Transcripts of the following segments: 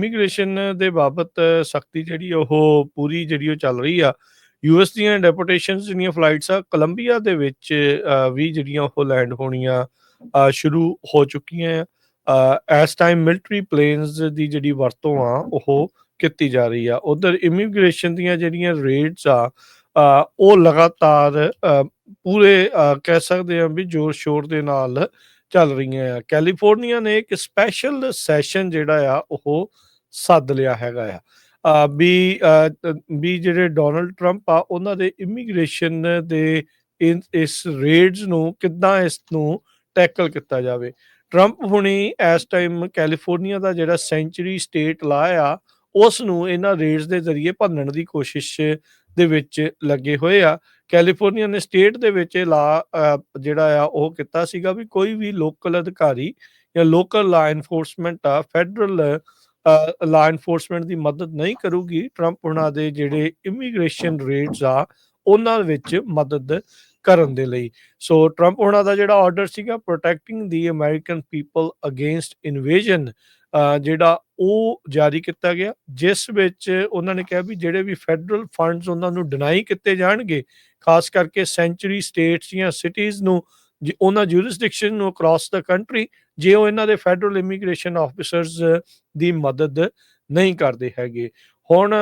Immigration ਦੇ ਬਾਬਤ ਸਖਤੀ ਜਿਹੜੀ ਉਹ ਪੂਰੀ ਜਿਹੜੀ ਉਹ ਚੱਲ ਰਹੀ ਆ। ਯੂਐਸ ਦੀਆਂ ਡੈਪੂਟੇਸ਼ਨਸ ਜਿਹੜੀਆਂ ਫਲਾਈਟਸ ਆ ਕੋਲੰਬੀਆ ਦੇ ਵਿੱਚ ਵੀ ਜਿਹੜੀਆਂ ਉਹ ਲੈਂਡ ਹੋਣੀਆਂ ਸ਼ੁਰੂ ਹੋ ਚੁੱਕੀਆਂ ਆ। ਇਸ ਟਾਈਮ ਮਿਲਟਰੀ ਪਲੇਨਸ ਦੀ ਜਿਹੜੀ ਵਰਤੋਂ ਆ, ਉਹ ਕੀਤੀ ਜਾ ਰਹੀ ਆ। ਉਧਰ ਇਮੀਗ੍ਰੇਸ਼ਨ ਦੀਆਂ ਜਿਹੜੀਆਂ ਰੇਟਸ ਆ ਉਹ ਲਗਾਤਾਰ ਪੂਰੇ ਕਹਿ ਸਕਦੇ ਆ ਵੀ ਜ਼ੋਰ ਸ਼ੋਰ ਦੇ ਨਾਲ ਚੱਲ ਰਹੀਆਂ ਆ। ਕੈਲੀਫੋਰਨੀਆ ਨੇ ਇੱਕ ਸਪੈਸ਼ਲ ਸੈਸ਼ਨ ਜਿਹੜਾ ਆ, ਉਹ ਸੱਦ ਲਿਆ ਹੈਗਾ ਆ। ਵੀ ਵੀ ਜਿਹੜੇ ਡੋਨਲਡ ਟਰੰਪ ਆ, ਉਹਨਾਂ ਦੇ ਇਮੀਗ੍ਰੇਸ਼ਨ ਦੇ ਇਸ ਰੇਡਸ ਨੂੰ ਕਿੱਦਾਂ ਇਸ ਨੂੰ ਟੈਕਲ ਕੀਤਾ ਜਾਵੇ। ਟਰੰਪ ਹੁਣੀ ਇਸ ਟਾਈਮ ਕੈਲੀਫੋਰਨੀਆ ਦਾ ਜਿਹੜਾ ਸੈਂਚਰੀ ਸਟੇਟ ਲਾ ਆ, ਉਸ ਨੂੰ ਇਹਨਾਂ ਰੇਡਸ ਦੇ ਜ਼ਰੀਏ ਭੰਨਣ ਦੀ ਕੋਸ਼ਿਸ਼ ਦੇ ਵਿੱਚ ਲੱਗੇ ਹੋਏ ਆ। ਕੈਲੀਫੋਰਨੀਆ ਨੇ ਸਟੇਟ ਦੇ ਵਿੱਚ ਇਹ ਲਾ ਜਿਹੜਾ ਆ, ਉਹ ਕੀਤਾ ਸੀਗਾ ਵੀ ਕੋਈ ਵੀ ਲੋਕਲ ਅਧਿਕਾਰੀ ਜਾਂ ਲੋਕਲ ਲਾ ਐਨਫੋਰਸਮੈਂਟ ਆ ਫੈਡਰਲ ਲਾ ਇਨਫੋਰਸਮੈਂਟ ਦੀ ਮਦਦ ਨਹੀਂ ਕਰੂਗੀ ਟਰੰਪ ਉਹਨਾਂ ਦੇ ਜਿਹੜੇ ਇਮੀਗ੍ਰੇਸ਼ਨ ਰੇਟਸ ਆ, ਉਹਨਾਂ ਵਿੱਚ ਮਦਦ ਕਰਨ ਦੇ ਲਈ। ਸੋ ਟਰੰਪ ਉਹਨਾਂ ਦਾ ਜਿਹੜਾ ਆਰਡਰ ਸੀਗਾ protecting the American people against invasion ਜਿਹੜਾ ਉਹ ਜਾਰੀ ਕੀਤਾ ਗਿਆ, ਜਿਸ ਵਿੱਚ ਉਹਨਾਂ ਨੇ ਕਿਹਾ ਵੀ ਜਿਹੜੇ ਵੀ ਫੈਡਰਲ ਫੰਡਸ ਉਹਨਾਂ ਨੂੰ ਡਿਨਾਈ ਕੀਤੇ ਜਾਣਗੇ, ਖਾਸ ਕਰਕੇ ਸੈਂਚਰੀ ਸਟੇਟਸ ਜਾਂ ਸਿਟੀਜ਼ ਨੂੰ ਜੇ ਉਹਨਾਂ ਜੂਰਿਸਡਿਕਸ਼ਨ ਨੂੰ ਅਕ੍ਰੋਸ ਦਾ ਕੰਟਰੀ ਜੇ ਉਹ ਇਹਨਾਂ ਦੇ ਫੈਡਰਲ ਇਮੀਗ੍ਰੇਸ਼ਨ ਆਫੀਸਰਸ ਦੀ ਮਦਦ ਨਹੀਂ ਕਰਦੇ ਹੈਗੇ। ਹੁਣ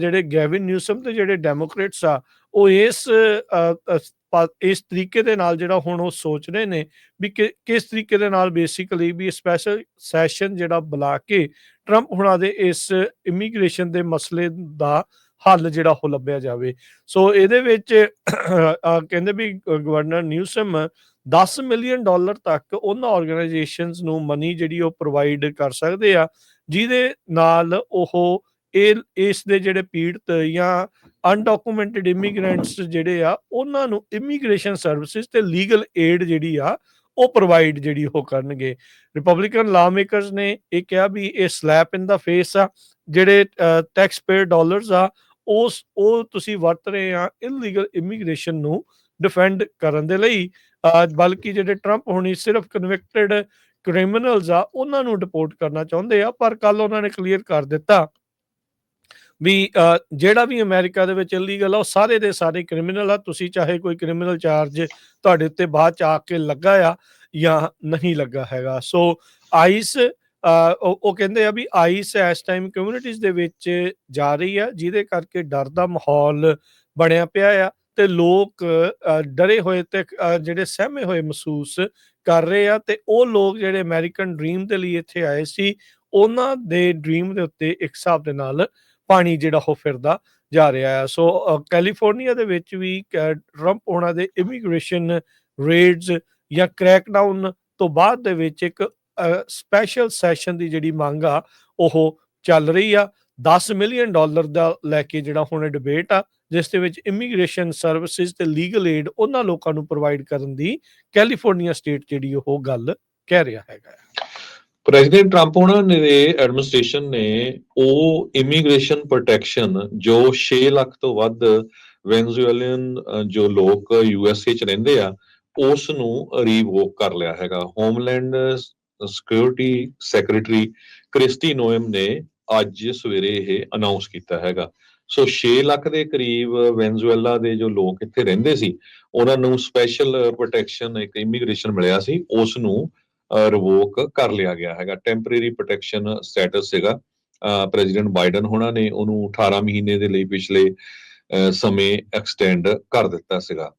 ਜਿਹੜੇ ਗੈਵਿਨ ਨਿਊਸਮ ਤੇ ਜਿਹੜੇ ਡੈਮੋਕ੍ਰੇਟਸ ਆ, ਉਹ ਇਸ ਇਸ ਤਰੀਕੇ ਦੇ ਨਾਲ ਜਿਹੜਾ ਹੁਣ ਉਹ ਸੋਚ ਰਹੇ ਨੇ ਵੀ ਕਿ, ਕਿਸ ਤਰੀਕੇ ਦੇ ਨਾਲ ਬੇਸਿਕਲੀ ਵੀ ਸਪੈਸ਼ਲ ਸੈਸ਼ਨ ਜਿਹੜਾ ਬੁਲਾ ਕੇ ਟਰੰਪ ਹੁਣਾਂ ਦੇ ਇਸ ਇਮੀਗ੍ਰੇਸ਼ਨ ਦੇ ਮਸਲੇ ਦਾ ਹੱਲ ਜਿਹੜਾ ਉਹ ਲੱਭਿਆ ਜਾਵੇ। ਸੋ ਇਹਦੇ ਵਿੱਚ ਕਹਿੰਦੇ ਵੀ ਗਵਰਨਰ ਨਿਊਸਮ 10 ਮਿਲੀਅਨ ਡਾਲਰ ਤੱਕ ਉਹਨਾਂ ਆਰਗੇਨਾਈਜੇਸ਼ਨਸ ਨੂੰ ਮਨੀ ਜਿਹੜੀ ਉਹ ਪ੍ਰੋਵਾਈਡ ਕਰ ਸਕਦੇ ਆ, ਜਿਹਦੇ ਨਾਲ ਉਹ ਇਹ, ਇਸ ਦੇ ਜਿਹੜੇ ਪੀੜਤ ਜਾਂ ਅਨਡਾਕੂਮੈਂਟਡ ਇਮੀਗ੍ਰੈਂਟਸ ਜਿਹੜੇ ਆ, ਉਹਨਾਂ ਨੂੰ ਇਮੀਗ੍ਰੇਸ਼ਨ ਸਰਵਿਸਿਜ਼ ਤੇ ਲੀਗਲ ਏਡ ਜਿਹੜੀ ਆ, ਉਹ ਪ੍ਰੋਵਾਈਡ ਜਿਹੜੀ ਉਹ ਕਰਨਗੇ। ਰਿਪਬਲਿਕਨ ਲਾ ਮੇਕਰਸ ਨੇ ਇਹ ਕਿਹਾ ਵੀ ਇਹ ਸਲੈਪ ਇਨ ਦਾ ਫੇਸ ਆ, ਜਿਹੜੇ ਟੈਕਸ ਪੇਅਰ ਡਾਲਰਸ ਆ, ਉਸ, ਉਹ ਤੁਸੀਂ ਵਰਤ ਰਹੇ ਆ ਇਲੀਗਲ ਇਮੀਗ੍ਰੇਸ਼ਨ ਨੂੰ ਡਿਫੈਂਡ ਕਰਨ ਦੇ ਲਈ ਬਲਕਿ ਜਿਹੜੇ ਟਰੰਪ ਹੁਣੀ ਸਿਰਫ ਕਨਵਿਕਟਡ ਕ੍ਰਿਮੀਨਲਸ ਆ, ਉਹਨਾਂ ਨੂੰ ਡਿਪੋਰਟ ਕਰਨਾ ਚਾਹੁੰਦੇ ਆ, ਪਰ ਕੱਲ ਉਹਨਾਂ ਨੇ ਕਲੀਅਰ ਕਰ ਦਿੱਤਾ ਵੀ ਜਿਹੜਾ ਵੀ ਅਮਰੀਕਾ ਦੇ ਵਿੱਚ ਇਲੀਗਲ ਆ, ਉਹ ਸਾਰੇ ਦੇ ਸਾਰੇ ਕ੍ਰਿਮੀਨਲ ਆ, ਤੁਸੀਂ ਚਾਹੇ ਕੋਈ ਕ੍ਰਿਮੀਨਲ ਚਾਰਜ ਤੁਹਾਡੇ ਉੱਤੇ ਬਾਅਦ ਚ ਆ ਕੇ ਲੱਗਾ ਆ ਜਾਂ ਨਹੀਂ ਲੱਗਾ ਹੈਗਾ। ਸੋ ਆਈਸ ਉਹ ਕਹਿੰਦੇ ਆ ਵੀ ਆਈਸ ਇਸ ਟਾਈਮ ਕਮਿਊਨਿਟੀਜ਼ ਦੇ ਵਿੱਚ ਜਾ ਰਹੀ ਆ, ਜਿਹਦੇ ਕਰਕੇ ਡਰ ਦਾ ਮਾਹੌਲ ਬਣਿਆ ਪਿਆ ਆ। ਤੇ ਲੋਕ ਡਰੇ ਹੋਏ ਤੇ ਜਿਹੜੇ ਸਹਿਮੇ ਹੋਏ ਮਹਿਸੂਸ ਕਰ ਰਹੇ ਆ ਤੇ ਉਹ ਲੋਕ ਜਿਹੜੇ ਅਮਰੀਕਨ ਡ੍ਰੀਮ ਦੇ ਲਈ ਇੱਥੇ ਆਏ ਸੀ, ਉਹਨਾਂ ਦੇ ਡ੍ਰੀਮ ਦੇ ਉੱਤੇ ਇੱਕ ਹਿਸਾਬ ਦੇ ਨਾਲ ਪਾਣੀ ਜਿਹੜਾ ਉਹ ਫਿਰਦਾ ਜਾ ਰਿਹਾ ਆ। ਸੋ ਕੈਲੀਫੋਰਨੀਆ ਦੇ ਵਿੱਚ ਵੀ ਕ- ਟਰੰਪ ਉਹਨਾਂ ਦੇ ਇਮੀਗ੍ਰੇਸ਼ਨ ਰੇਡਸ ਜਾਂ ਕ੍ਰੈਕਡਾਊਨ ਤੋਂ ਬਾਅਦ ਦੇ ਵਿੱਚ ਇੱਕ ਸਪੈਸ਼ਲ ਸੈਸ਼ਨ ਦੀ ਜਿਹੜੀ ਮੰਗ ਆ, ਉਹ ਚੱਲ ਰਹੀ ਆ। 10 ਮਿਲੀਅਨ ਡਾਲਰ ਦਾ ਲੈ ਕੇ ਜਿਹੜਾ ਹੁਣ ਡਿਬੇਟ ਆ ਜਿਸ ਦੇ ਵਿੱਚ ਇਮੀਗ੍ਰੇਸ਼ਨ ਸਰਵਿਸਿਜ਼ ਤੇ ਲੀਗਲ ਏਡ ਉਹਨਾਂ ਲੋਕਾਂ ਨੂੰ ਪ੍ਰੋਵਾਈਡ ਕਰਨ ਦੀ ਕੈਲੀਫੋਰਨੀਆ ਸਟੇਟ ਜਿਹੜੀ ਉਹ ਗੱਲ ਕਹਿ ਰਿਹਾ ਹੈਗਾ ਪ੍ਰੈਜ਼ੀਡੈਂਟ ਟਰੰਪ ਉਹਨਾਂ ਨੇ ਐਡਮਿਨਿਸਟ੍ਰੇਸ਼ਨ ਨੇ ਉਹ ਇਮੀਗ੍ਰੇਸ਼ਨ ਪ੍ਰੋਟੈਕਸ਼ਨ ਜੋ 6 ਲੱਖ ਤੋਂ ਵੱਧ ਵੈਨਜ਼ੂਏਲੀਅਨ ਜੋ ਲੋਕ ਯੂਐਸਏ ਚ ਰਹਿੰਦੇ ਆ ਉਸ ਨੂੰ ਰੀਵੋਕ ਕਰ ਲਿਆ ਹੈਗਾ। Homeland security secretary Kristi Noem ਨੇ ਅੱਜ ਸਵੇਰੇ ਇਹ ਅਨਾਉਂਸ ਕੀਤਾ ਹੈਗਾ। ਸੋ 6 ਲੱਖ ਦੇ ਕਰੀਬ ਵੈਨਜ਼ੂਏਲਾ ਦੇ ਜੋ ਲੋਕ ਇੱਥੇ ਰਹਿੰਦੇ ਸੀ, ਉਹਨਾਂ ਨੂੰ ਸਪੈਸ਼ਲ ਪ੍ਰੋਟੈਕਸ਼ਨ ਇੱਕ ਇਮੀਗ੍ਰੇਸ਼ਨ ਮਿਲਿਆ ਸੀ ਉਸ ਨੂੰ ਰਿਵੋਕ ਕਰ ਲਿਆ ਗਿਆ ਹੈਗਾ। ਟੈਂਪਰੇਰੀ ਪ੍ਰੋਟੈਕਸ਼ਨ ਸਟੇਟਸ ਸੀਗਾ। ਪ੍ਰੈਜ਼ੀਡੈਂਟ ਬਾਈਡਨ ਹੋਣਾ ਨੇ ਉਹਨੂੰ 18 ਮਹੀਨੇ ਦੇ ਲਈ ਪਿਛਲੇ ਸਮੇਂ ਐਕਸਟੈਂਡ ਕਰ ਦਿੱਤਾ ਸੀਗਾ।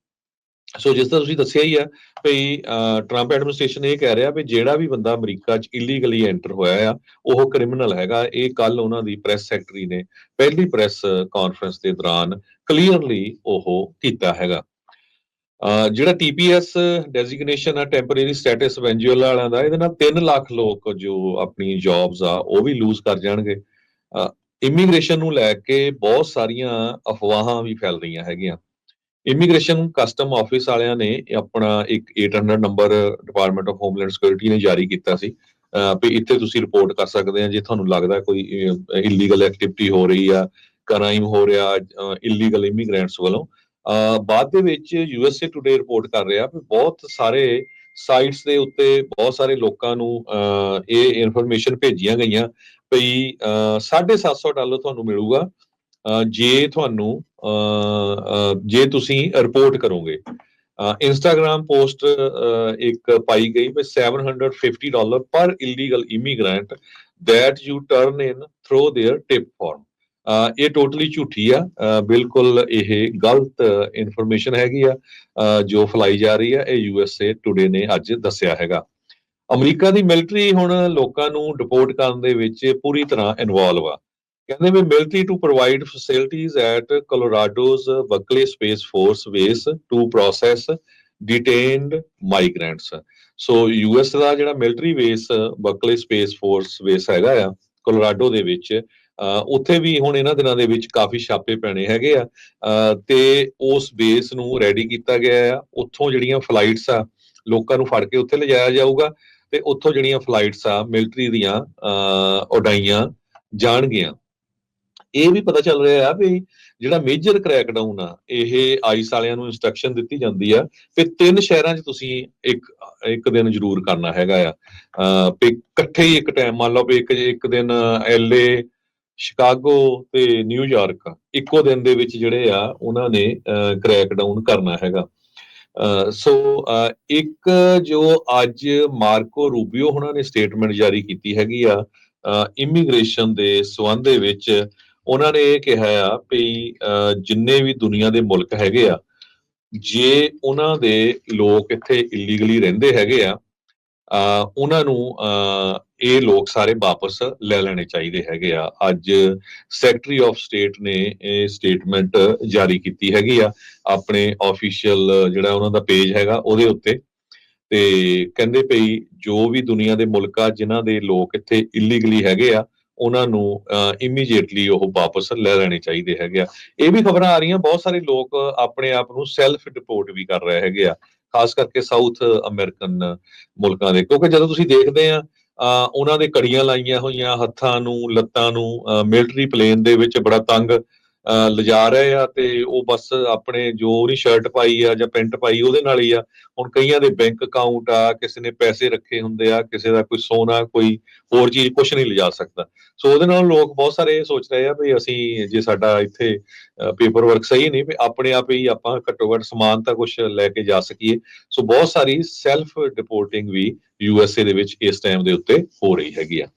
ਸੋ ਜਿਸ ਤਰ੍ਹਾਂ ਤੁਸੀਂ ਦੱਸਿਆ ਹੀ ਆ ਵੀ ਟਰੰਪ ਐਡਮਿਨਿਸਟ੍ਰੇਸ਼ਨ ਇਹ ਕਹਿ ਰਿਹਾ ਵੀ ਜਿਹੜਾ ਵੀ ਬੰਦਾ ਅਮਰੀਕਾ 'ਚ ਇਲੀਗਲੀ ਐਂਟਰ ਹੋਇਆ ਆ, ਉਹ ਕ੍ਰਿਮੀਨਲ ਹੈਗਾ। ਇਹ ਕੱਲ ਉਹਨਾਂ ਦੀ ਪ੍ਰੈਸ ਸੈਕਟਰੀ ਨੇ ਪਹਿਲੀ ਪ੍ਰੈਸ ਕਾਨਫਰੰਸ ਦੇ ਦੌਰਾਨ ਕਲੀਅਰਲੀ ਉਹ ਕੀਤਾ ਹੈਗਾ। ਅਹ ਜਿਹੜਾ ਟੀਪੀਐਸ ਡੈਜ਼ਿਗਨੇਸ਼ਨ ਆ ਟੈਂਪਰੇਰੀ ਸਟੇਟਸ ਵੈਂਜੂਅਲ ਵਾਲਿਆਂ ਦਾ, ਇਹਦੇ ਨਾਲ 3 ਲੱਖ ਲੋਕ ਜੋ ਆਪਣੀ ਜੌਬਸ ਆ, ਉਹ ਵੀ ਲੂਜ਼ ਕਰ ਜਾਣਗੇ। ਇਮੀਗ੍ਰੇਸ਼ਨ ਨੂੰ ਲੈ ਕੇ ਬਹੁਤ ਸਾਰੀਆਂ ਅਫਵਾਹਾਂ ਵੀ ਫੈਲ ਰਹੀਆਂ ਹੈਗੀਆਂ। ਇਮੀਗ੍ਰੇਸ਼ਨ ਕਸਟਮ ਆਫਿਸ ਵਾਲਿਆਂ ਨੇ ਆਪਣਾ ਇੱਕ 800 number department of homeland security ਨੇ ਜਾਰੀ ਕੀਤਾ ਸੀ। ਵੀ ਇੱਥੇ ਤੁਸੀਂ ਰਿਪੋਰਟ ਕਰ ਸਕਦੇ ਆ ਜੇ ਤੁਹਾਨੂੰ ਲੱਗਦਾ ਕੋਈ ਇਲੀਗਲ ਐਕਟੀਵਿਟੀ ਹੋ ਰਹੀ ਆ ਕ੍ਰਾਈਮ ਹੋ ਰਿਹਾ ਇਲੀਗਲ ਇਮੀਗ੍ਰੈਂਟਸ ਵੱਲੋਂ ਅਹ ਬਾਅਦ ਦੇ ਵਿੱਚ ਯੂਐਸਏ ਟੁਡੇ ਰਿਪੋਰਟ ਕਰ ਰਿਹਾ ਵੀ ਬਹੁਤ ਸਾਰੇ ਸਾਈਟਸ ਦੇ ਉੱਤੇ ਬਹੁਤ ਸਾਰੇ ਲੋਕਾਂ ਨੂੰ ਇਹ ਇਨਫੋਰਮੇਸ਼ਨ ਭੇਜੀਆਂ ਗਈਆਂ। ਭਈ ਅਹ, 750 ਡਾਲਰ ਤੁਹਾਨੂੰ ਮਿਲੂਗਾ। ਜੇ ਤੁਹਾਨੂੰ ਜੇ ਤੁਸੀਂ ਰਿਪੋਰਟ ਕਰੋਗੇ ਇੰਸਟਾਗ੍ਰam ਪੋਸਟ ਇੱਕ ਪਾਈ ਗਈ ਵੀ 750 ਡਾਲਰ ਪਰ illegal immigrant that you turn in through their tip form. ਇਹ ਟੋਟਲੀ ਝੂਠੀ ਆ ਬਿਲਕੁਲ ਇਹ ਗਲਤ ਇਨਫੋਰਮੇਸ਼ਨ ਹੈਗੀ ਆ ਜੋ ਫਲਾਈ ਜਾ ਰਹੀ ਆ, ਇਹ ਯੂਐਸਏ ਟੁਡੇ ਨੇ ਅੱਜ ਦੱਸਿਆ ਹੈਗਾ। ਅਮਰੀਕਾ ਦੀ ਮਿਲਟਰੀ ਹੁਣ ਲੋਕਾਂ ਨੂੰ ਡਿਪੋਰਟ ਕਰਨ ਦੇ ਵਿੱਚ ਪੂਰੀ ਤਰ੍ਹਾਂ ਇਨਵੋਲਵ ਆ। ਕਹਿੰਦੇ ਵੀ military to provide facilities at Colorado's Buckley space force base to process detained migrants so US ਦਾ ਜਿਹੜਾ military base Buckley space force base ਹੈਗਾ ਆ ਕੋਲੋਰਾਡੋ ਦੇ ਵਿੱਚ ਉੱਥੇ ਵੀ ਹੁਣ ਇਹਨਾਂ ਦਿਨਾਂ ਦੇ ਵਿੱਚ ਕਾਫੀ ਛਾਪੇ ਪੈਣੇ ਹੈਗੇ ਆ ਤੇ ਉਸ ਬੇਸ ਨੂੰ ਰੈਡੀ ਕੀਤਾ ਗਿਆ ਆ। ਉੱਥੋਂ ਜਿਹੜੀਆਂ ਫਲਾਈਟਸ ਆ, ਲੋਕਾਂ ਨੂੰ ਫੜ ਕੇ ਉੱਥੇ ਲਿਜਾਇਆ ਜਾਊਗਾ ਤੇ ਉੱਥੋਂ ਜਿਹੜੀਆਂ ਫਲਾਈਟਸ ਆ ਮਿਲਟਰੀ ਦੀਆਂ, ਅਹ, ਉਡਾਈਆਂ ਜਾਣਗੀਆਂ। ਇਹ ਵੀ ਪਤਾ ਚੱਲ ਰਿਹਾ ਆ ਵੀ ਜਿਹੜਾ ਮੇਜਰ ਕ੍ਰੈਕਡਾਊਨ ਆ, ਇਹ ਆਈਸ ਵਾਲਿਆਂ ਨੂੰ ਇਨਸਟਰਕਸ਼ਨ ਦਿੱਤੀ ਜਾਂਦੀ ਆ ਕਿ ਤਿੰਨ ਸ਼ਹਿਰਾਂ 'ਚ ਤੁਸੀਂ ਇੱਕ ਇੱਕ ਦਿਨ ਜ਼ਰੂਰ ਕਰਨਾ ਹੈਗਾ ਆ। ਅਹ ਇਕੱਠੇ ਹੀ ਇੱਕ ਟਾਈਮ ਮੰਨ ਲਓ ਵੀ ਇੱਕ ਇੱਕ ਦਿਨ ਐਲਏ ਸ਼ਿਕਾਗੋ ਤੇ ਨਿਊਯਾਰਕ ਇੱਕੋ ਦਿਨ ਦੇ ਵਿੱਚ ਜਿਹੜੇ ਆ ਉਹਨਾਂ ਨੇ ਕ੍ਰੈਕਡਾਊਨ ਕਰਨਾ ਹੈਗਾ। ਅਹ ਸੋ, ਅਹ ਇੱਕ ਜੋ ਅੱਜ ਮਾਰਕੋ ਰੂਬੀਓ ਉਹਨਾਂ ਨੇ ਸਟੇਟਮੈਂਟ ਜਾਰੀ ਕੀਤੀ ਹੈਗੀ ਆ ਇਮੀਗ੍ਰੇਸ਼ਨ ਦੇ ਸਬੰਧ ਦੇ ਵਿੱਚ ਉਹਨਾਂ ਨੇ ਇਹ ਕਿਹਾ ਆ ਵੀ, ਅਹ, ਜਿੰਨੇ ਵੀ ਦੁਨੀਆ ਦੇ ਮੁਲਕ ਹੈਗੇ ਆ, ਜੇ ਉਹਨਾਂ ਦੇ ਲੋਕ ਇੱਥੇ ਇਲੀਗਲੀ ਰਹਿੰਦੇ ਹੈਗੇ ਆ ਉਹਨਾਂ ਨੂੰ, ਅਹ, ਇਹ ਲੋਕ ਸਾਰੇ ਵਾਪਸ ਲੈ ਲੈਣੇ ਚਾਹੀਦੇ ਹੈਗੇ ਆ। ਅੱਜ ਸੈਕਟਰੀ ਆਫ ਸਟੇਟ ਨੇ ਇਹ ਸਟੇਟਮੈਂਟ ਜਾਰੀ ਕੀਤੀ ਹੈਗੀ ਆ, ਆਪਣੇ ਆਫੀਸ਼ੀਅਲ ਜਿਹੜਾ ਉਹਨਾਂ ਦਾ ਪੇਜ ਹੈਗਾ, ਉਹਦੇ ਉੱਤੇ। ਤੇ ਕਹਿੰਦੇ ਪਈ, ਜੋ ਵੀ ਦੁਨੀਆ ਦੇ ਮੁਲਕ ਆ ਜਿਨ੍ਹਾਂ ਦੇ ਲੋਕ ਇੱਥੇ ਇਲੀਗਲੀ ਹੈਗੇ ਆ ਉਹਨਾਂ ਨੂੰ ਇਮੀਡੀਏਟਲੀ ਉਹ ਵਾਪਸ ਲੈ ਲੈਣੇ ਚਾਹੀਦੇ ਹੈਗੇ ਆ। ਇਹ ਵੀ ਖਬਰਾਂ ਆ ਰਹੀਆਂ, ਬਹੁਤ ਸਾਰੇ ਲੋਕ ਆਪਣੇ ਆਪ ਨੂੰ ਸੈਲਫ ਡਿਪੋਰਟ ਵੀ ਕਰ ਰਹੇ ਹੈਗੇ ਆ, ਖਾਸ ਕਰਕੇ ਸਾਊਥ ਅਮਰੀਕਨ ਮੁਲਕਾਂ ਦੇ। ਕਿਉਂਕਿ ਜਦੋਂ ਤੁਸੀਂ ਦੇਖਦੇ ਆ, ਅਹ, ਉਹਨਾਂ ਦੇ ਕੜੀਆਂ ਲਾਈਆਂ ਹੋਈਆਂ ਹੱਥਾਂ ਨੂੰ, ਲੱਤਾਂ ਨੂੰ ਮਿਲਟਰੀ ਪਲੇਨ ਦੇ ਵਿੱਚ ਬੜਾ ਤੰਗ ਲਿਜਾ ਰਹੇ ਆ ਤੇ ਉਹ ਬਸ ਆਪਣੇ ਜੋ ਉਹਦੀ ਸ਼ਰਟ ਪਾਈ ਆ ਜਾਂ ਪੈਂਟ ਪਾਈ ਉਹਦੇ ਨਾਲ ਹੀ ਆ। ਹੁਣ ਕਈਆਂ ਦੇ ਬੈਂਕ ਅਕਾਊਂਟ ਆ, ਕਿਸੇ ਨੇ ਪੈਸੇ ਰੱਖੇ ਹੁੰਦੇ ਆ, ਕਿਸੇ ਦਾ ਕੋਈ ਸੋਨਾ, ਕੋਈ ਹੋਰ ਚੀਜ਼ ਕੁਝ ਨਹੀਂ ਲਿਜਾ ਸਕਦਾ। ਸੋ ਉਹਦੇ ਨਾਲ ਲੋਕ ਬਹੁਤ ਸਾਰੇ ਇਹ ਸੋਚ ਰਹੇ ਆ ਵੀ ਅਸੀਂ ਜੇ ਸਾਡਾ ਇੱਥੇ ਪੇਪਰ ਵਰਕ ਸਹੀ ਨਹੀਂ, ਵੀ ਆਪਣੇ ਆਪ ਹੀ ਆਪਾਂ ਘੱਟੋ ਘੱਟ ਸਮਾਨ ਤਾਂ ਕੁਝ ਲੈ ਕੇ ਜਾ ਸਕੀਏ। ਸੋ ਬਹੁਤ ਸਾਰੀ ਸੈਲਫ ਡਿਪੋਰਟਿੰਗ ਵੀ ਯੂਐਸਏ ਦੇ ਵਿੱਚ ਇਸ ਟਾਈਮ ਦੇ ਉੱਤੇ ਹੋ ਰਹੀ ਹੈਗੀ ਆ।